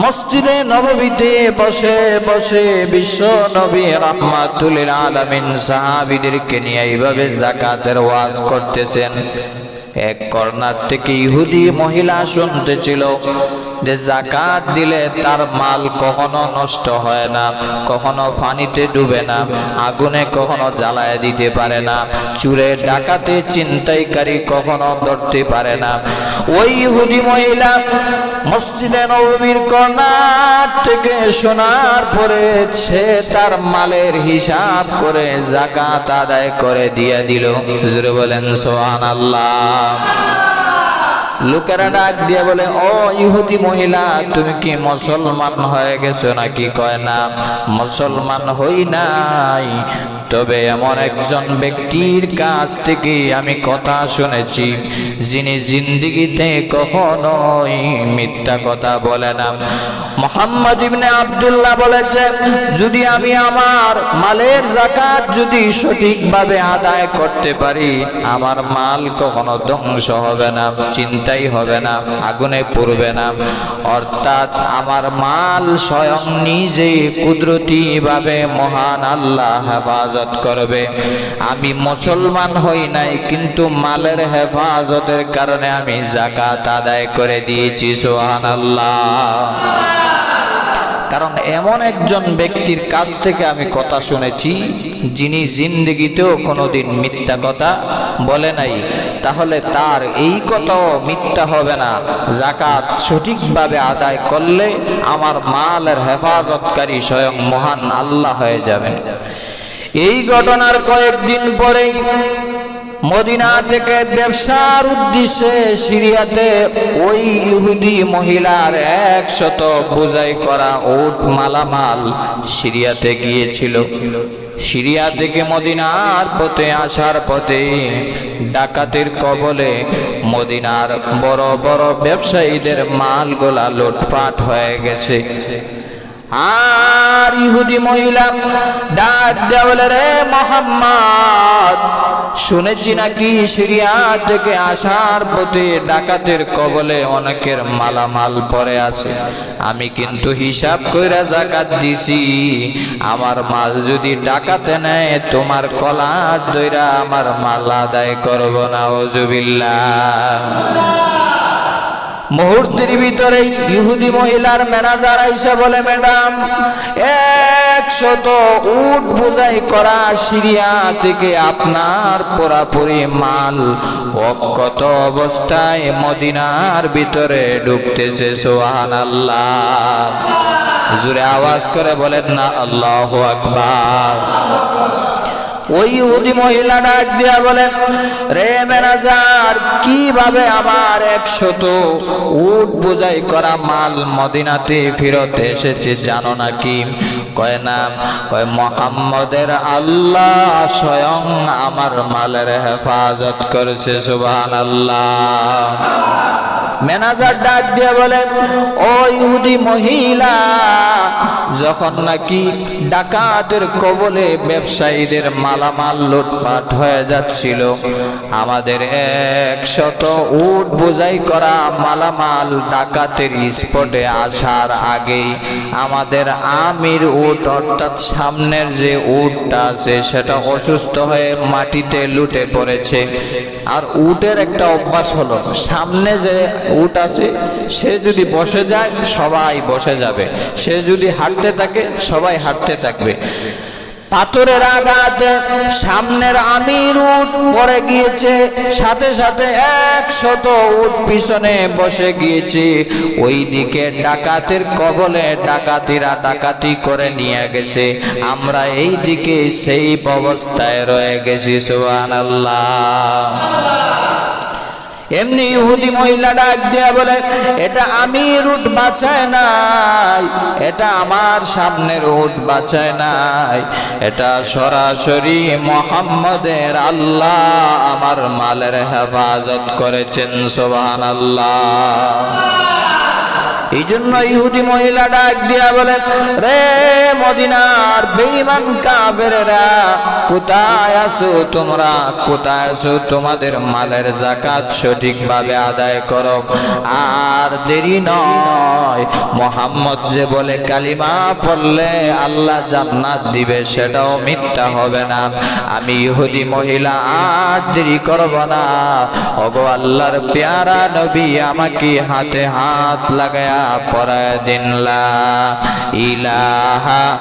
মসজিদে নববীতে বসে বসে বিশ্ব নবী রহমাতুল আলমিন সাহাবিদেরকে নিয়ে এইভাবে জাকাতের ওয়াজ করতেছেন। এক কর্নার থেকে ইহুদি মহিলা শুনতেছিল যে জাকাত দিলে তার মাল কখনো নষ্ট হয় না, কখনো ফানিতে ডুবে না, আগুনে কখনো জ্বালায় দিতে পারে না, চুরে ডাকাতে চিন্তাইকারী কখনো ধরতে পারে না। ওই ইহুদি মহিলা মসজিদে নবীর কর্নার থেকে শোনার পরে সে তার মালের হিসাব করে জাকাত আদায় করে দিয়ে দিল। জুড়ে বলেন সোহান আল্লাহ লোকেরা ডাক দিয়ে বলে, ও ইহুদি মহিলা, তুমি কি মুসলমান হয়ে গেছো নাকি? কয়, না, মুসলমান হই নাই। তবে এমন একজন ব্যক্তির কাছ থেকে আমি কথা শুনেছি, যিনি জিন্দিগিতে কখনোই মিথ্যা কথা বলে না। মোহাম্মদ ইবনে আব্দুল্লাহ বলেছে, যদি আমি আমার মালের জাকাত যদি সঠিকভাবে আদায় করতে পারি, আমার মাল কখনো ধ্বংস হবে না। চিন্তাই হবে না, আগুনে পড়বে না। অর্থাৎ আমার মাল স্বয়ং নিজে কুদরতি ভাবে মহান আল্লাহ হেফাজত করবে। আমি মুসলমান হই নাই, কিন্তু মালের হেফাজতের কারণে আমি জাকাত আদায় করে দিয়েছি সোহান আল্লাহ কারণ এমন একজন ব্যক্তির কাছ থেকে আমি কথা শুনেছি, যিনি জিন্দগিতেও কোনোদিন মিথ্যা কথা বলে নাই। তাহলে তার এই কথাও মিথ্যা হবে না। জাকাত সঠিকভাবে আদায় করলে আমার মালের হেফাজতকারী স্বয়ং মহান আল্লাহ হয়ে যাবেন। এই ঘটনার কয়েকদিন পরেই মদিনা থেকে ব্যবসার উদ্দেশ্যে সিরিয়াতে ওই ইহুদি মহিলার একশত বোঝাই করা ওট মালামাল সিরিয়াতে গিয়েছিল। সিরিয়া থেকে মদিনার পথে আসার পথে ডাকাতের কবলে মদিনার বড় বড় ব্যবসায়ীদের মালগুলা লুটপাট হয়ে গেছে। আর ইহুদি মহিলা, ডাক দেওয়ালে রে মোহাম্মদ। শুনেছি নাকি সিরিয়া থেকে আসার প্রতি ডাকাতের কবলে অনেকের মালামাল পরে আছে। আমি কিন্তু হিসাব কইরা জাকাত দিছি। আমার মাল যদি ডাকাতে নেয়, তোমার কলার দইরা আমার মাল আদায় করব না ওজুবিল্লাহ মুহূর্তের ভিতরে ইহুদি মহিলার ম্যানেজার আইসা বলে, ম্যাডাম, একশত উট বোঝাই করা সিরিয়া থেকে আপনার পুরাপুরি মাল অক্ষত অবস্থায় মদিনার ভিতরে ঢুকতেছে সোহান আল্লাহ জুড়ে আওয়াজ করে বলেন, না, আল্লাহ আকবার। ওই ইহুদি মহিলা ডাক দিয়া বলেন রে ম্যানেজার, কীভাবে আমার একশত উট বোঝাই করা মাল মদিনাতে ফেরত এসেছে জানো নাকি? কয়, না। কয়, মোহাম্মদের আল্লাহ স্বয়ং আমার মালের হেফাজত করেছে সুবহান আল্লাহ ম্যানেজার ডাক দিয়ে বলেন, ও ইহুদি মহিলা, যখন নাকি ডাকাতের কবলে ব্যবসায়ীদের মালামাল লুটপাট হয়ে যাচ্ছিল, আমাদের একশত উট বোঝাই করা মালামাল ডাকাতের স্পটে আসার আগেই আমাদের আমির উট, অর্থাৎ সামনের যে উটটা আছে, সেটা অসুস্থ হয়ে মাটিতে লুটে পড়েছে। আর উটের একটা অভ্যাস হলো, সামনে যে উট আছে, সে যদি বসে যায়, সবাই বসে যাবে। সে যদি হাঁটতে থাকে, সবাই হাঁটতে থাকবে। পাথরের আঘাত, সামনের আমির উঠ পড়ে গিয়েছে, সাথে সাথে একশত উঠ পিছনে বসে গিয়েছে। ওই দিকে ডাকাতের কবলে ডাকাতিরা ডাকাতি করে নিয়ে গেছে। আমরা এই দিকে সেই অবস্থায় রয়ে গেছি সুবান এমনি ইহুদি মহিলা ডাক দিয়া বলে, এটা আমি রুট বাঁচায় নাই, এটা আমার সামনের রুট বাঁচায় নাই, এটা সরাসরি মোহাম্মদের আল্লাহ আমার মালের হেফাজত করেছেন সোবান আল্লাহ এই জন্য ইহুদি মহিলা ডাক দিয়া বলে, রে মদিনার বেঈমান কাফেরেরা, কোথায় আছো তোমরা? কোথায় আছো? তোমাদের মালের জাকাত সঠিকভাবে আদায় করো। আর দেরি নয়, মোহাম্মদ যে বলে কালিমা পড়লে আল্লাহ জান্নাত দিবে, সেটাও মিথ্যা হবে না। আমি ইহুদি মহিলা, আর দেরি করব না। ওগো আল্লাহর পেয়ারা নবী, আমাকে হাতে হাত লাগায়া পরায়